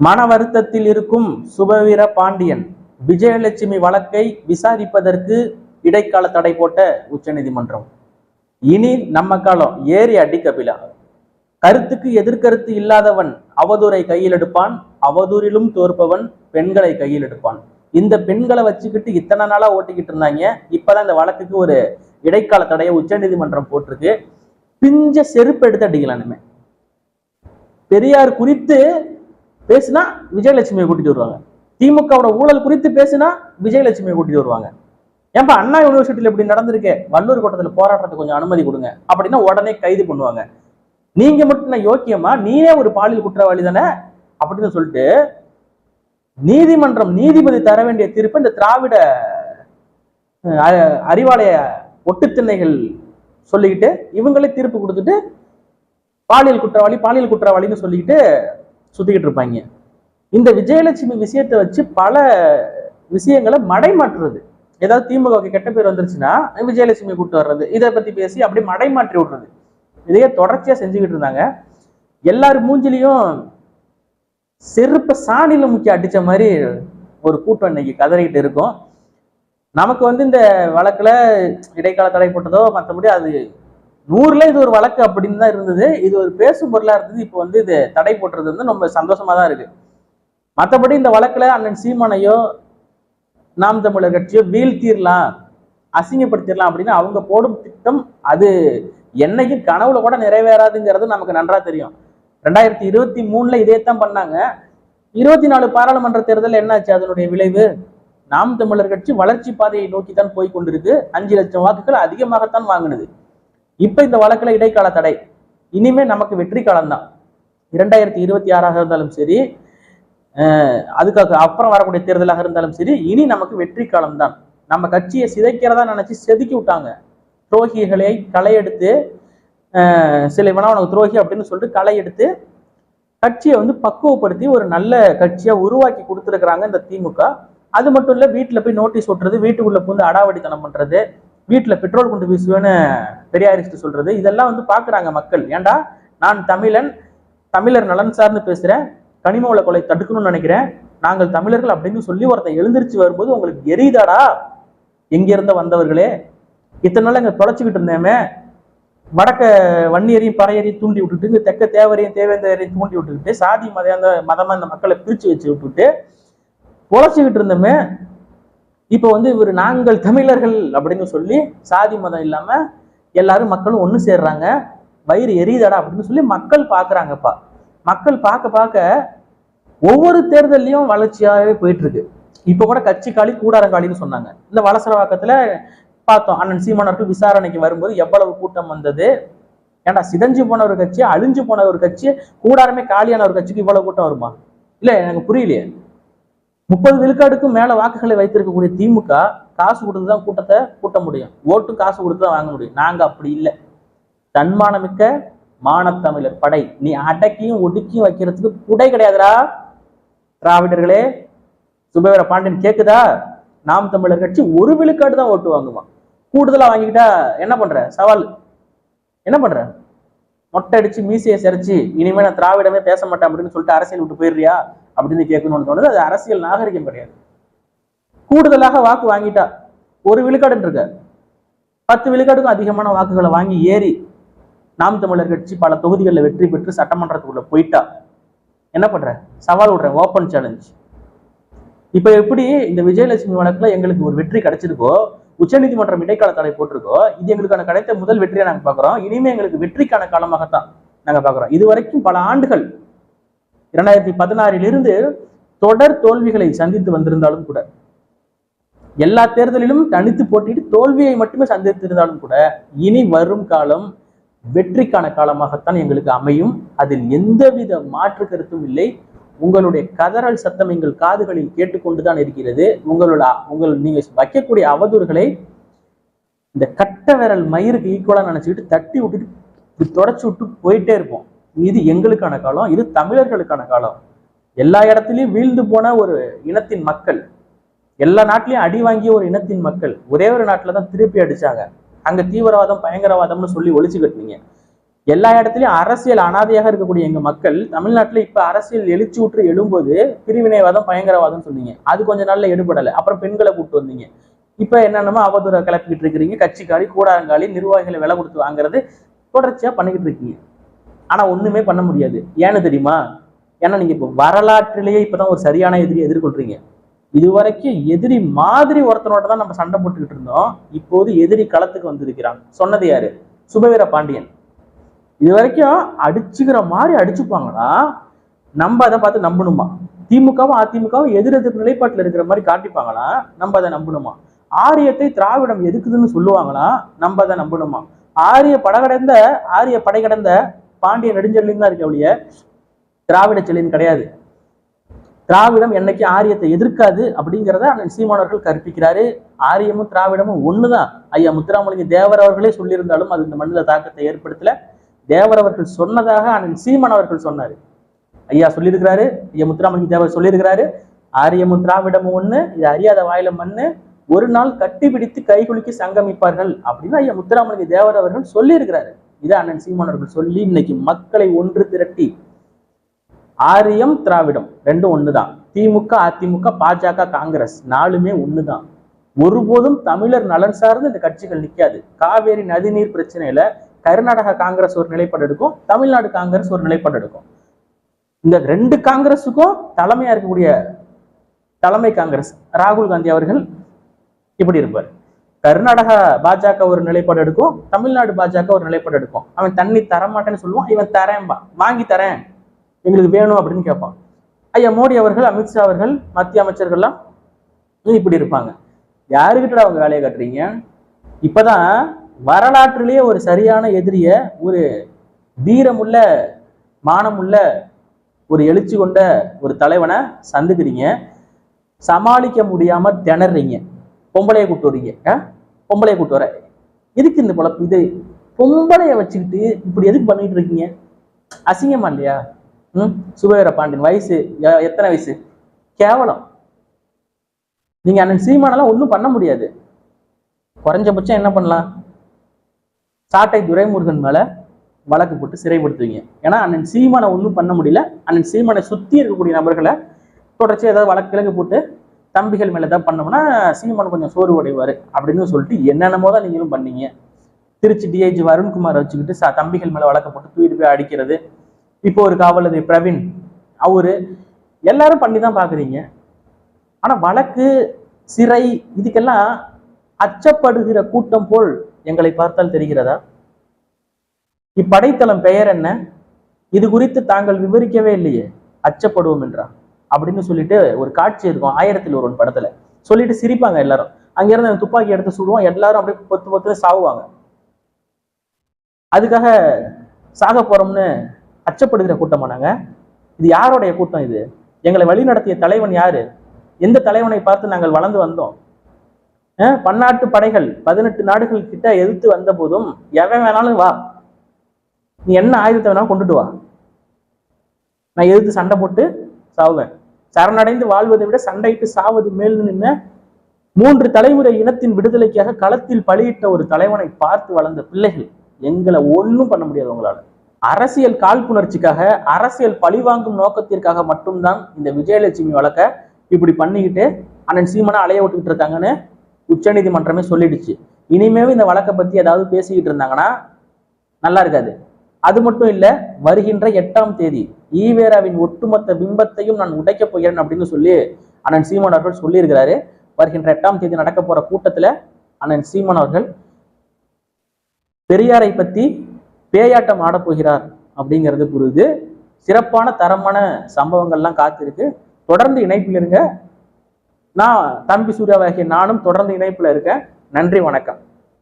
மன வருத்தத்தில் இருக்கும் சுபவீர பாண்டியன் விஜயலட்சுமி வழக்கை விசாரிப்பதற்கு இடைக்கால தடை போட்ட உச்சநீதிமன்றம். இனி நம்ம காலம் ஏறி அடி கபிலா கருத்துக்கு எதிர்கருத்து இல்லாதவன் அவதூரை கையில் எடுப்பான் அவதூறிலும் தோற்பவன் பெண்களை கையில் எடுப்பான். இந்த பெண்களை வச்சுக்கிட்டு இத்தனை நாளா ஓட்டிக்கிட்டு இருந்தாங்க. இப்பதான் இந்த வழக்குக்கு ஒரு இடைக்கால தடையை உச்சநீதிமன்றம் போட்டிருக்கு. பிஞ்ச செருப்பு எடுத்து அடிக்கலானுமே பெரியார் குறித்து பேசினா விஜயலட்சுமியை கூட்டிட்டு வருவாங்க. திமுகவோட ஊழல் குறித்து பேசினா விஜயலட்சுமியை கூட்டிட்டு வருவாங்க. ஏன்பா அண்ணா யூனிவர்சிட்டியில இப்படி நடந்திருக்கே வள்ளூர் கோட்டத்தில் போராட்டத்துக்கு கொஞ்சம் அனுமதி கொடுங்க அப்படின்னா உடனே கைது பண்ணுவாங்க. நீங்க மட்டும் நான் யோக்கியமா? நீயே ஒரு பாலியல் குற்றவாளி தானே? அப்படின்னு சொல்லிட்டு நீதிமன்றம் நீதிபதி தர வேண்டிய தீர்ப்பு இந்த திராவிட அறிவாலய ஒட்டுத்திண்ணைகள் சொல்லிக்கிட்டு இவங்களே தீர்ப்பு கொடுத்துட்டு பாலியல் குற்றவாளி பாலியல் குற்றவாளின்னு சொல்லிக்கிட்டு சுத்திக்கிட்டு இருப்பாங்க. இந்த விஜயலட்சுமி விஷயத்தை வச்சு பல விஷயங்களை மடைமாற்றுறது. ஏதாவது திமுகவுக்கு கெட்ட பேர் வந்துருச்சுன்னா விஜயலட்சுமி கூப்பிட்டு வர்றது. இதை பத்தி பேசி அப்படியே மடைமாற்றி விடுறது. இதையே தொடர்ச்சியா செஞ்சுக்கிட்டு இருந்தாங்க. எல்லார் மூஞ்சிலையும் செருப்ப சாணியில முக்கிய அடிச்ச மாதிரி ஒரு கூட்டம் இன்னைக்கு கதறிக்கிட்டு இருக்கும். நமக்கு வந்து இந்த வழக்குல இடைக்கால தடை போட்டதோ மற்றபடி அது நூறுல இது ஒரு வழக்கு அப்படின்னு தான் இருந்தது. இது ஒரு பேசும் பொருளா இருந்தது. இப்போ வந்து இது தடை போட்டுறது வந்து ரொம்ப சந்தோஷமா தான் இருக்கு. மற்றபடி இந்த வழக்குல அண்ணன் சீமானையோ நாம் தமிழர் கட்சியோ வீழ்த்திடலாம் அசிங்கப்படுத்திடலாம் அப்படின்னு அவங்க போடும் திட்டம் அது என்னைக்கும் கனவுல கூட நிறைவேறாதுங்கிறது நமக்கு நன்றா தெரியும். ரெண்டாயிரத்தி இருபத்தி மூணுல இதே தான் பண்ணாங்க. இருபத்தி நாலு பாராளுமன்ற தேர்தல் என்னாச்சு? அதனுடைய விளைவு? நாம் தமிழர் கட்சி வளர்ச்சி பாதையை நோக்கி தான் போய் கொண்டிருக்கு. அஞ்சு லட்சம் வாக்குகள் அதிகமாகத்தான் வாங்கினது. இப்ப இந்த வழக்குல இடைக்கால தடை. இனிமே நமக்கு வெற்றி காலம்தான் இரண்டாயிரத்தி இருபத்தி ஆறாக இருந்தாலும் சரி அதுக்காக அப்புறம் வரக்கூடிய தேர்தலாக இருந்தாலும் சரி இனி நமக்கு வெற்றி காலம்தான் நம்ம கட்சியை சிதைக்கிறதா நினைச்சு செதுக்கி விட்டாங்க. துரோகிகளை களை எடுத்து சில இவனா உனக்கு துரோகி அப்படின்னு சொல்லிட்டு களையெடுத்து கட்சியை வந்து பக்குவப்படுத்தி ஒரு நல்ல கட்சியை உருவாக்கி கொடுத்துருக்குறாங்க இந்த திமுக. அது மட்டும் இல்லை வீட்டில் போய் நோட்டீஸ் ஓட்டுறது வீட்டுக்குள்ளே புந்து அடாவடித்தனம் பண்ணுறது வீட்டுல பெட்ரோல் கொண்டு வீசுவேன்னு பெரியாரிஸ்ட் சொல்றது இதெல்லாம் வந்து பாக்குறாங்க மக்கள். ஏண்டா? நான் தமிழன் தமிழர் நலன் சார்ந்து பேசுறேன் கனிம வள கொலை தடுக்கணும்னு நினைக்கிறேன். நாங்கள் தமிழர்கள் அப்படின்னு சொல்லி ஒருத்தன் எழுந்திருச்சு வரும்போது உங்களுக்கு எரியுதாடா? எங்கிருந்த வந்தவர்களே? இத்தனை நாள் இங்க தொலைச்சிக்கிட்டு இருந்தேமே. வடக்க வன்னியரையும் பறையரையும் தூண்டி விட்டுட்டு இங்க தெற்க தேவரையும் தேவேந்தரையும் தூண்டி விட்டுக்கிட்டு சாதி மத அந்த மதமா இந்த மக்களை பிரிச்சு வச்சு விட்டுட்டு பொழைச்சிக்கிட்டு இருந்தோமே. இப்போ வந்து இவர் நாங்கள் தமிழர்கள் அப்படின்னு சொல்லி சாதி மதம் இல்லாம எல்லாரும் மக்களும் ஒன்று சேர்றாங்க. வயிறு எரியுதடா அப்படின்னு சொல்லி மக்கள் பார்க்குறாங்கப்பா மக்கள் பார்க்க பார்க்க ஒவ்வொரு தேர்தல்லையும் வளர்ச்சியாகவே போயிட்டு இருக்கு இப்போ கூட கட்சி காலி கூடாரங்காலின்னு சொன்னாங்க. இந்த வலசரவாக்கத்துல பார்த்தோம். அண்ணன் சீமானவர்கள் விசாரணைக்கு வரும்போது எவ்வளவு கூட்டம் வந்தது? ஏன்னா சிதஞ்சு போன ஒரு கட்சி அழிஞ்சு போன ஒரு கட்சி கூடாரமே காலியான ஒரு கட்சிக்கு இவ்வளவு கூட்டம் வருமா? இல்லை எனக்கு புரியலையே. முப்பது விழுக்காடுக்கும் மேல வாக்குகளை வைத்திருக்கக்கூடிய திமுக காசு கொடுத்து தான் கூட்டத்தை கூட்ட முடியும். ஓட்டு காசு கொடுத்து தான் வாங்க முடியும். நாங்க அப்படி இல்லை. தன்மானமிக்க மானத்தமிழர் படை. நீ அடக்கியும் ஒடுக்கியும் வைக்கிறதுக்கு குடை கிடையாதுடா. திராவிடர்களே சுபவீர பாண்டியன் கேக்குதா? நாம் தமிழர் கட்சி ஒரு விழுக்காடு தான் ஓட்டு வாங்குவான் கூடுதலா வாங்கிக்கிட்டா என்ன பண்ற? சவால். என்ன பண்ற? மொட்டை அடிச்சு மீசையை சிரைச்சு இனிமே நான் திராவிடமே பேச மாட்டேன் அப்படின்னு சொல்லிட்டு அரசியல் விட்டு போயிடுறியா? அப்படின்னு கேட்கணும்னு தோணுது அது அரசியல் நாகரிகம் கிடையாது. கூடுதலாக வாக்கு வாங்கிட்டா ஒரு விழுக்காடுன்னு இருக்க பத்து விழுக்காடுக்கும் அதிகமான வாக்குகளை வாங்கி ஏறி நாம் தமிழர் கட்சி பல தொகுதிகளில் வெற்றி பெற்று சட்டமன்றத்துக்குள்ள போயிட்டா. என்ன பண்ற? சவால் விடுறேன் ஓப்பன் சேலஞ்ச் இப்ப எப்படி இந்த விஜயலட்சுமி வழக்குல எங்களுக்கு ஒரு வெற்றி கிடைச்சிருக்கோ உச்சநீதிமன்றம் இடைக்கால தடை போட்டிருக்கோ இது எங்களுக்கான கிடைத்த முதல் வெற்றியை நாங்க பாக்குறோம். இனிமே எங்களுக்கு வெற்றிக்கான காலமாகத்தான் நாங்க பாக்குறோம். இது வரைக்கும் பல ஆண்டுகள் இரண்டாயிரத்தி பதினாறிலிருந்து தொடர் தோல்விகளை சந்தித்து வந்திருந்தாலும் கூட எல்லா தேர்தலிலும் தனித்து போட்டிட்டு தோல்வியை மட்டுமே சந்தித்திருந்தாலும் கூட இனி வரும் காலம் வெற்றிக்கான காலமாகத்தான் எங்களுக்கு அமையும். அதில் எந்தவித மாற்று கருத்தும் இல்லை. உங்களுடைய கதறல் சத்தம் எங்கள் காதுகளில் கேட்டுக்கொண்டுதான் இருக்கிறது. உங்களோட உங்கள் நீங்க வைக்கக்கூடிய அவதூறுகளை இந்த கட்ட விரல் மயிருக்கு ஈக்குவலா நினச்சிக்கிட்டு தட்டி விட்டுட்டு தொடச்சி தொடச்சு விட்டு போயிட்டே இருப்போம். இது எங்களுக்கான காலம் இது தமிழர்களுக்கான காலம். எல்லா இடத்துலையும் வீழ்ந்து போன ஒரு இனத்தின் மக்கள் எல்லா நாட்டிலையும் அடி வாங்கிய ஒரு இனத்தின் மக்கள் ஒரே ஒரு நாட்டில் தான் திருப்பி அடிச்சாங்க. அங்க தீவிரவாதம் பயங்கரவாதம்னு சொல்லி ஒழிச்சு கட்டினீங்க. எல்லா இடத்துலயும் அரசியல் அனாதையாக இருக்கக்கூடிய எங்க மக்கள் தமிழ்நாட்டுல இப்ப அரசியல் எழுச்சி ஊற்று எழும்போது பிரிவினைவாதம் பயங்கரவாதம் சொன்னீங்க. அது கொஞ்ச நாள்ல எடுபடலை. அப்புறம் பெண்களை கூப்பிட்டு வந்தீங்க. இப்ப என்னென்னமோ அவதூற கிளப்பிக்கிட்டு இருக்கிறீங்க. கட்சிக்காரி கூடாரங்காளி நிர்வாகிகளை விலை கொடுத்து வாங்குறது தொடர்ச்சியா பண்ணிக்கிட்டு இருக்கீங்க. ஆனா ஒண்ணுமே பண்ண முடியாது. ஏன்னு தெரியுமா? ஏன்னா நீங்க இப்போ வரலாற்றிலேயே இப்பதான் ஒரு சரியான எதிரி எதிர்கொள்றீங்க. இதுவரைக்கும் எதிரி மாதிரி ஒருத்தனோட தான் நம்ம சண்டை போட்டுக்கிட்டு இருந்தோம். இப்போது எதிரி களத்துக்கு வந்திருக்கிறான். சொன்னது யாரு? சுபவீர பாண்டியன். இது வரைக்கும் அடிச்சுக்கிற மாதிரி அடிச்சுப்பாங்களா நம்ம அதை பார்த்து நம்பணுமா? திமுகவும் அதிமுகவும் எதிர் எதிர் நிலைப்பாட்டில் இருக்கிற மாதிரி காட்டிப்பாங்களா? நம்ம அதை நம்பணுமா? ஆரியத்தை திராவிடம் எதுக்குதுன்னு சொல்லுவாங்களா? நம்ம அதை நம்பணுமா? ஆரிய படகடந்த ஆரிய படை கடந்த பாண்டிய நெடுஞ்செல்லின் தான் இருக்க ஒழிய திராவிட செல்லின் கிடையாது. திராவிடம் என்னைக்கு ஆரியத்தை எதிர்க்காது அப்படிங்கிறத அண்ணன் சீமானவர்கள் கற்பிக்கிறாரு. ஆரியமும் திராவிடமும் ஒண்ணுதான். ஐயா முத்துராமலிங்க தேவர் அவர்களே சொல்லியிருந்தாலும் அது இந்த மண்ணில் தாக்கத்தை ஏற்படுத்தல. தேவர் அவர்கள் சொன்னதாக அண்ணன் சீமான் அவர்கள் சொன்னாரு. ஐயா சொல்லியிருக்கிறாரு ஐயா முத்துராமலிங்க தேவர் சொல்லியிருக்கிறாரு ஆரியமும் திராவிடமும் ஒண்ணு இது அறியாத வாயில மண்ணு ஒரு நாள் கட்டி பிடித்து கைகுலுக்கி சங்கமிப்பார்கள் அப்படின்னு ஐயா முத்துராமலிங்க தேவர் அவர்கள் சொல்லியிருக்கிறாரு. இதை அண்ணன் சீமான் அவர்கள் சொல்லி இன்னைக்கு மக்களை ஒன்று திரட்டி ஆரியம் திராவிடம் ரெண்டும் ஒண்ணுதான். திமுக அதிமுக பாஜக காங்கிரஸ் நாலுமே ஒண்ணுதான். ஒருபோதும் தமிழர் நலன் சார்ந்து இந்த கட்சிகள் நிக்காது. காவேரி நதிநீர் பிரச்சனையில கர்நாடக காங்கிரஸ் ஒரு நிலைப்பாடு எடுக்கும் தமிழ்நாடு காங்கிரஸ் ஒரு நிலைப்பாடு எடுக்கும். இந்த ரெண்டு காங்கிரஸுக்கும் தலைமையா இருக்கக்கூடிய தலைமை காங்கிரஸ் ராகுல் காந்தி அவர்கள் இப்படி இருப்பார். கர்நாடகா பாஜக ஒரு நிலைப்பாடு எடுக்கும் தமிழ்நாடு பாஜக ஒரு நிலைப்பாடு எடுக்கும். அவன் தண்ணி தரமாட்டேன்னு சொல்லுவான் இவன் தரேன்பா வாங்கி தரேன் எங்களுக்கு வேணும் அப்படின்னு கேட்பான். ஐயா மோடி அவர்கள் அமித்ஷா அவர்கள் மத்திய அமைச்சர்கள்லாம் இப்படி இருப்பாங்க? யாருக்கிட்ட அவங்க வேலையை காட்டுறீங்க? இப்பதான் வரலாற்றிலேயே ஒரு சரியான எதிரிய ஒரு வீரமுள்ள மானமுள்ள ஒரு எழுச்சி கொண்ட ஒரு தலைவனை சந்திக்கிறீங்க. சமாளிக்க முடியாம திணறீங்க. பொம்பளைய கூட்டு வரீங்க. ஆ? பொம்பளைய கூட்டு வர. எதுக்கு இந்த பொழப்பு? இது பொம்பளைய வச்சுக்கிட்டு இப்படி எதுக்கு பண்ணிட்டு இருக்கீங்க? அசிங்கமா இல்லையா? ம்? சுபவீர பாண்டியன் வயசு எத்தனை வயசு? கேவலம். நீங்க அண்ணன் சீமானெல்லாம் ஒன்றும் பண்ண முடியாது. குறைஞ்சபட்சம் என்ன பண்ணலாம்? சாட்டை துரைமுருகன் மேல வழக்கு போட்டு சிறைப்படுத்துவீங்க. ஏன்னா அண்ணன் சீமானை ஒன்றும் பண்ண முடியல. அண்ணன் சீமானை சுத்தி இருக்கக்கூடிய நபர்களை தொடர்ச்சி ஏதாவது வழக்கு கிழக்கு போட்டு தம்பிகள் மேல தான் பண்ணோம்னா சீமான் கொஞ்சம் சோறு உடைவாரு அப்படின்னு சொல்லிட்டு என்னென்னமோ தான் நீங்களும் பண்ணீங்க. திருச்சி டிஐஜி வருண்குமார் வச்சுக்கிட்டு ச- தம்பிகள் மேல வழக்க போட்டு தூக்கிட்டு போய் அடிக்கிறது. இப்போ ஒரு காவல் பிரவீன் அவரு எல்லாரும் பண்ணி தான் பாக்குறீங்க. ஆனா வழக்கு சிறை இதுக்கெல்லாம் அச்சப்படுகிற கூட்டம் போல் எங்களை பார்த்தால் தெரிகிறதா? இப்படைத்தளம் பெயர் என்ன? இது குறித்து தாங்கள் விவரிக்கவே இல்லையே. அச்சப்படுவோம் என்றா அப்படின்னு சொல்லிட்டு ஒரு காட்சி இருக்கும் ஆயிரத்தில் ஒரு படத்துல. சொல்லிட்டு சிரிப்பாங்க எல்லாரும். அங்க இருந்து அவன் துப்பாக்கி எடுத்து சுடுவான் எல்லாரும் அப்படியே பொத்து பொத்து சாவுவாங்க. அதுக்காக சாக போறோம்னு அச்சப்படுகிற கூட்டமா நாங்க இது யாருடைய கூட்டம் இது? எங்களை வழி நடத்திய தலைவன் யாரு? எந்த தலைவனை பார்த்து நாங்கள் வளர்ந்து வந்தோம்? பன்னாட்டு படைகள் பதினெட்டு நாடுகள் கிட்ட எதிர்த்து வந்த போதும் எவன் வேணாலும் வா. நீ என்ன ஆயுதத்தை வேணாலும் கொண்டுட்டு வா. நான் எதிர்த்து சண்டை போட்டு சாவுவேன். சரணடைந்து வாழ்வதை விட சண்டையிட்டு சாவது மேல் நின்ன மூன்று தலைமுறை இனத்தின் விடுதலைக்காக களத்தில் பலியிட்ட ஒரு தலைவனை பார்த்து வளர்ந்த பிள்ளைகள் எங்களை ஒண்ணும் பண்ண முடியாது உங்களால. அரசியல் காழ்ப்புணர்ச்சிக்காக அரசியல் பழிவாங்கும் நோக்கத்திற்காக மட்டும்தான் இந்த விஜயலட்சுமி வழக்க இப்படி பண்ணிக்கிட்டு அண்ணன் சீமனை அலைய விட்டுக்கிட்டு இருக்காங்கன்னு உச்சநீதிமன்றமே சொல்லிடுச்சு. இனிமேவும் இந்த வழக்கை பத்தி ஏதாவது பேசிக்கிட்டு இருந்தாங்கன்னா நல்லா இருக்காது. அது மட்டும் இல்லை வருகின்ற எட்டாம் தேதி ஈவேராவின் ஒட்டுமொத்த பிம்பத்தையும் நான் உடைக்கப் போகிறேன் அப்படின்னு சொல்லி அண்ணன் சீமான் அவர்கள் சொல்லியிருக்கிறாரு. வருகின்ற எட்டாம் தேதி நடக்க போற கூட்டத்துல அண்ணன் சீமான் அவர்கள் பெரியாரை பத்தி பேயாட்டம் ஆடப் போகிறார் அப்படிங்கிறது புரியுது. சிறப்பான தரமான சம்பவங்கள்லாம் காத்திருக்கு. தொடர்ந்து இணைப்பில் இருங்க. நான் தம்பி சூர்யாவாகிய நானும் தொடர்ந்து இணைப்புல இருக்கேன். நன்றி வணக்கம்.